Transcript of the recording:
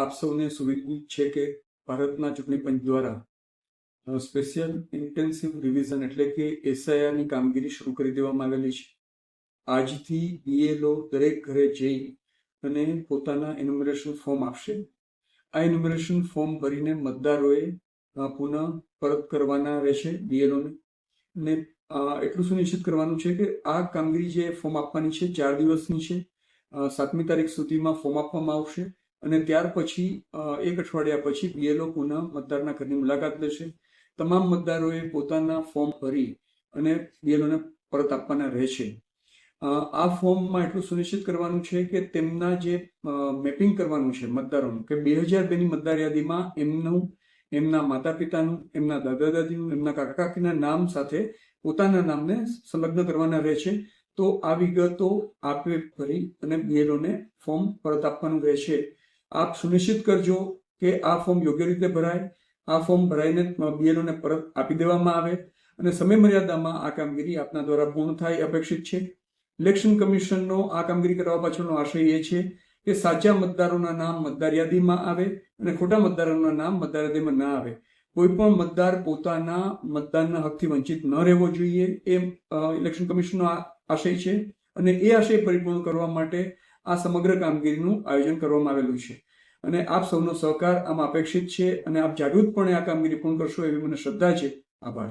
આપ સૌને સુવિધિત છે કે ભારતના ચૂંટણી પંચ દ્વારા સ્પેશિયલ ઇન્ટેન્સિવ રિવિઝન એટલે કે એસઆઈઆરની કામગીરી શરૂ કરી દેવામાં આવેલી છે. આજથી બીએલઓ દરેક ઘરે જઈ અને પોતાના એન્યુમરેશન ફોર્મ આપશે. આ એન્યુમરેશન ફોર્મ ભરીને મતદારોએ પુનઃ પરત કરવાના રહેશે બીએલઓને ને. એટલું સુનિશ્ચિત કરવાનું છે કે આ કામગીરી જે ફોર્મ આપવાની છે, ચાર દિવસની છે સાતમી તારીખ સુધીમાં ફોર્મ આપવામાં આવશે. અને ત્યાર પછી એક અઠવાડિયા પછી બીએલઓ પુનઃ મતદારના ઘરની મુલાકાત લેશે. તમામ મતદારોએ પોતાના ફોર્મ ભરી અને બીએલઓને પરત આપવાના રહેશે. આ ફોર્મમાં એટલું સુનિશ્ચિત કરવાનું છે કે તેમના જે મેપિંગ કરવાનું છે મતદારોનું, કે બે હજાર બેની મતદાર યાદીમાં એમનું, એમના માતા પિતાનું એમના દાદા દાદીનું, એમના કાકા કાકીના નામ સાથે પોતાના નામને સંલગ્ન કરવાના રહે છે તો આ વિગતો આપે ભરી અને બીએલઓને ફોર્મ પરત આપવાનું રહેશે. આપ સુનિશ્ચિત કરજો કે આ ફોર્મ યોગ્ય રીતે ભરાય. આ ફોર્મ ભરાઈને બીએલઓને પરત આપી દેવામાં આવે અને સમય મર્યાદામાં આ કામગીરી આપના દ્વારા પૂર્ણ થાય અપેક્ષિત છે. ઇલેક્શન કમિશનનો આ કામગીરી કરવા પાછળનો આશય એ છે કે સાચા મતદારોના નામ મતદાર યાદીમાં આવે અને ખોટા મતદારોના નામ મતદાર યાદીમાં ના આવે. કોઈ પણ મતદાર પોતાના મતદાનના હકથી વંચિત ન રહેવો જોઈએ એ ઇલેક્શન કમિશનનો આશય છે. અને એ આશય પરિપૂર્ણ કરવા માટે આ સમગ્ર કામગીરીનું આયોજન કરવામાં આવેલું છે. અને આપ સૌનો સહકાર આમાં અપેક્ષિત છે અને આપ જાગૃતપણે આ કામગીરી પૂર્ણ કરશો એવી મને શ્રદ્ધા છે. આભાર.